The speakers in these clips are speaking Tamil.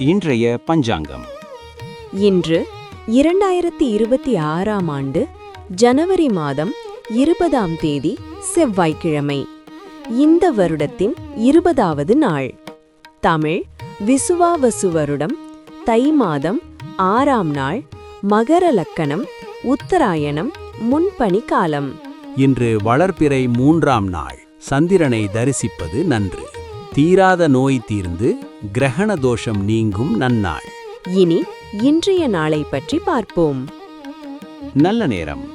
இன்றைய பஞ்சாங்கம். இன்று இரண்டாயிரத்தி இருபத்தி ஆறாம் ஆண்டு ஜனவரி மாதம் இருபதாம் தேதி செவ்வாய்க்கிழமை. இந்த வருடத்தின் இருபதாவது நாள். தமிழ் விசுவாவசு வருடம் தை மாதம் ஆறாம் நாள் மகர லக்கணம் உத்தராயணம் முன்பனி காலம். இன்று வளர்பிறை மூன்றாம் நாள். சந்திரனை தரிசிப்பது நன்று. தீராத நோய் தீர்ந்து கிரகண தோஷம் நீங்கும் நன்னாள். இனி இன்றைய நாளை பற்றி பார்ப்போம். நல்ல நேரம்.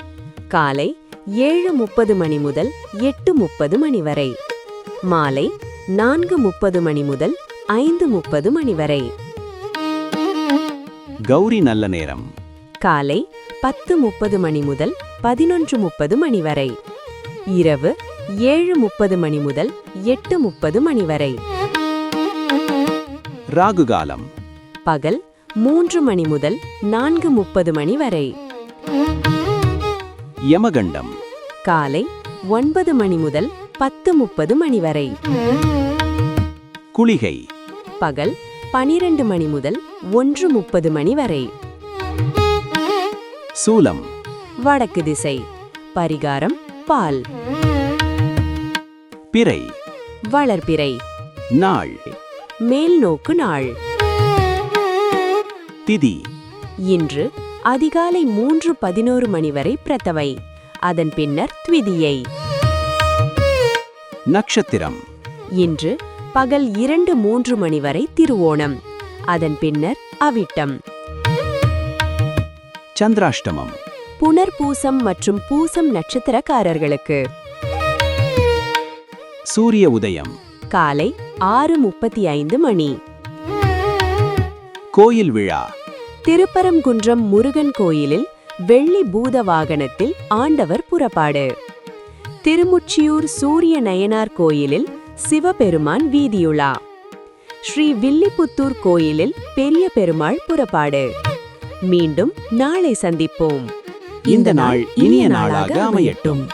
காலை ஏழு முப்பது மணி முதல் எட்டு முப்பது மணி வரை. மாலை நான்கு முப்பது மணி முதல் ஐந்து முப்பது மணி வரை. கௌரி நல்ல நேரம். காலை பத்து முப்பது மணி முதல் பதினொன்று முப்பது மணி வரை. இரவு ஏழு முப்பது மணி முதல் எட்டு முப்பது மணி வரை. ராகு காலம் பகல் மூன்று மணி முதல் நான்கு முப்பது மணி வரை. யமகண்டம். காலை ஒன்பது மணி முதல் பத்து முப்பது மணி வரை. குளிகை. பகல் பனிரெண்டு மணி முதல் ஒன்று முப்பது மணி வரை. சூலம். வடக்கு திசை. பரிகாரம் பால். பிறை. வளர்பிறை. நாள். மேல் நோக்கு நாள். திதி. இன்று அதிகாலை மூன்று பதினோரு மணி வரை பிரதவை. அதன் பின்னர் த்விதியை. நட்சத்திரம். இன்று பகல் இரண்டு மூன்று மணி வரை திருவோணம். அதன் பின்னர் அவிட்டம். சந்திராஷ்டமம். புனர்பூசம் மற்றும் பூசம் நட்சத்திரக்காரர்களுக்கு. சூரிய உதயம். காலை ஆறு முப்பத்தி ஐந்து மணி. கோயில் விழா. திருப்பரங்குன்றம் முருகன் கோயிலில் வெள்ளி பூத வாகனத்தில் ஆண்டவர் புறப்பாடு. திருமுச்சியூர் சூரிய நயனார் கோயிலில் சிவபெருமான் வீதியுலா. ஸ்ரீ வில்லிபுத்தூர் கோயிலில் பெரிய பெருமாள் புறப்பாடு. மீண்டும் நாளை சந்திப்போம். இந்த நாள் இனிய நாளாக அமையட்டும்.